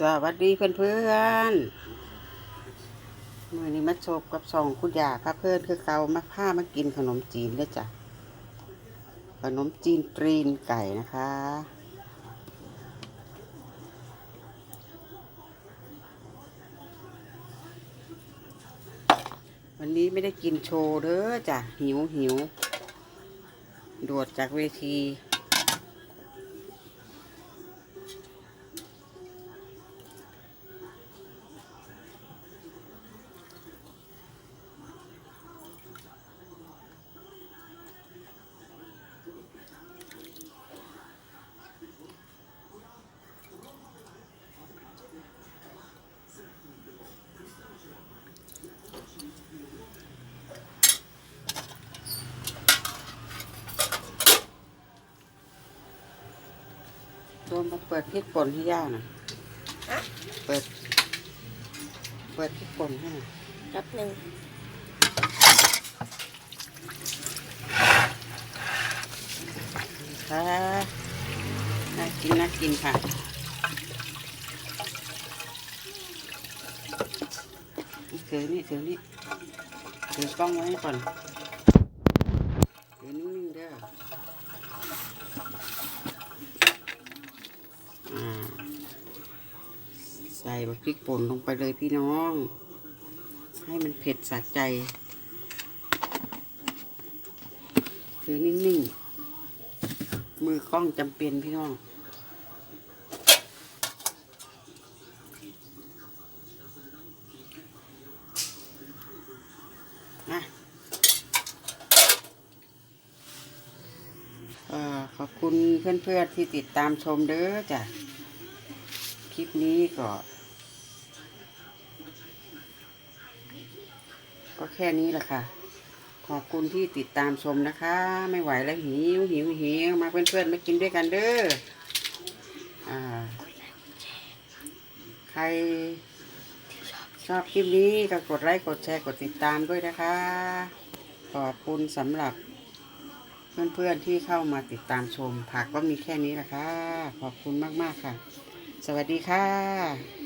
สวัสดีเพื่อนเพื่อนมื่อนี้มาโชบกับสองคุณยาพระเพื่อนคือเกามาผ้ามากินขนมจีนด้วยจ้ะ ขนมจีนตรีนไก่นะคะ วันนี้ไม่ได้กินโชว์เด้อจ้ะ หิวหิวโดดจากเวที ตัวมาเปิดพริกป่นให้ย่าหน่อยเปิด เปิดพริกป่นให้หน่อยแป๊บหนึ่งค่ะน่ากินน่ากินค่ะถือนี่ถือนี่ถือกล้องไว้ให้ก่อนถือนิ่งๆเด้ออ่ ใส่พริกป่นลงไปเลยพี่น้อง ให้มันเผ็ดสะใจถือนิ่งๆ มือกล้องจำเป็นพี่น้องนะเออขอบคุณเพื่อนๆที่ติดตามชมเด้อจ้ะ คลิปนี้ก็ ก็แค่นี้แหละค่ะ ขอบคุณที่ติดตามชมนะคะ ไม่ไหวแล้วหิวหิวหิวมาเพื่อนๆมากินด้วยกันเด้ออ่า ใครชอบคลิปนี้ก็กดไลค์กดแชร์กดติดตามด้วยนะคะ ขอบคุณสำหรับ เพื่อนๆที่เข้ามาติดตามชม ผักก็มีแค่นี้แหละค่ะขอบคุณมากๆค่ะ สวัสดีค่ะ